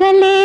பகலே